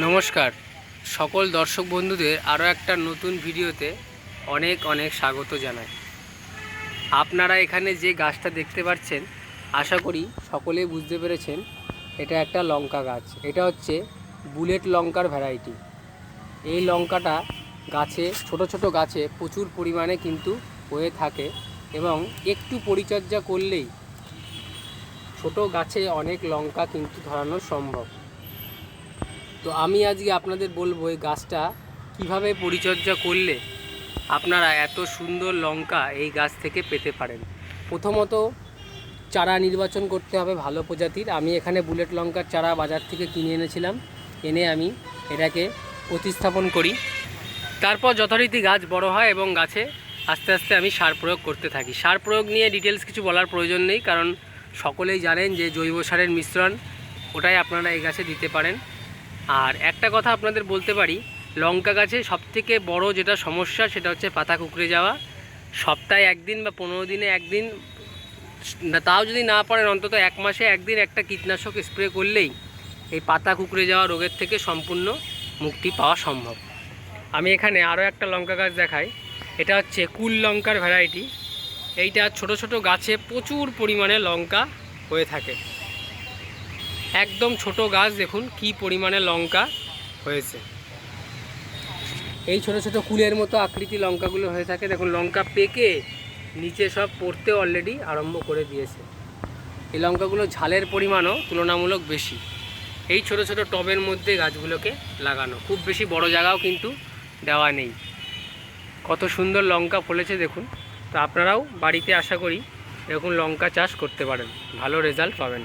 নমস্কার। সকল দর্শক বন্ধুদের আরও একটা নতুন ভিডিওতে অনেক অনেক স্বাগত জানাই। আপনারা এখানে যে গাছটা দেখতে পাচ্ছেন, আশা করি সকলেই বুঝতে পেরেছেন এটা একটা লঙ্কা গাছ। এটা হচ্ছে বুলেট লঙ্কার ভ্যারাইটি এই লঙ্কাটা গাছে, ছোট ছোট গাছে প্রচুর পরিমাণে কিন্তু হয়ে থাকে এবং একটু পরিচর্যা করলেই ছোট গাছে অনেক লঙ্কা কিন্তু ধরানো সম্ভব। তো আমি আজকে আপনাদের বলব এই গাছটা কীভাবে পরিচর্যা করলে আপনারা এত সুন্দর লঙ্কা এই গাছ থেকে পেতে পারেন। প্রথমত চারা নির্বাচন করতে হবে ভালো প্রজাতির। আমি এখানে বুলেট লঙ্কার চারা বাজার থেকে কিনে এনেছিলাম। এনে আমি এটাকে প্রতিস্থাপন করি। তারপর যথারীতি গাছ বড় হয় এবং গাছে আস্তে আস্তে আমি সার প্রয়োগ করতে থাকি। সার প্রয়োগ নিয়ে ডিটেলস কিছু বলার প্রয়োজন নেই, কারণ সকলেই জানেন যে জৈব সারের মিশ্রণ ওটাই আপনারা এই গাছে দিতে পারেন। আর একটা কথা আপনাদের বলতে পারি, লঙ্কা গাছে সবথেকে বড় যেটা সমস্যা সেটা হচ্ছে পাতা কুকড়ে যাওয়া। সপ্তাহে একদিন বা পনেরো দিনে একদিন তাও যদি না পারেন, অন্তত এক মাসে একদিন একটা কীটনাশক স্প্রে করলেই এই পাতা কুকড়ে যাওয়া রোগের থেকে সম্পূর্ণ মুক্তি পাওয়া সম্ভব। আমি এখানে আরও একটা লঙ্কা গাছ দেখাই, এটা হচ্ছে কুল লঙ্কার ভ্যারাইটি এইটা ছোট ছোট গাছে প্রচুর পরিমাণে লঙ্কা হয়ে থাকে। একদম ছোট গাছ দেখুন, কি পরিমাণে লঙ্কা হয়েছে। এই ছোট ছোট কুলের মতো আকৃতি লঙ্কাগুলো হয়ে থাকে। দেখুন, লঙ্কা পেকে নিচে সব পড়তে অলরেডি আরম্ভ করে দিয়েছে। এই লঙ্কাগুলো ঝালের পরিমাণও তুলনামূলক বেশি। এই ছোট ছোট টবের মধ্যে গাছগুলোকে লাগানো। খুব বেশি বড় জায়গাও কিন্তু দেওয়া নেই। কত সুন্দর লঙ্কা ফলেছে দেখুন। তো আপনারাও বাড়িতে আশা করি এরকম লঙ্কা চাষ করতে পারেন। ভালো রেজাল্ট পাবেন।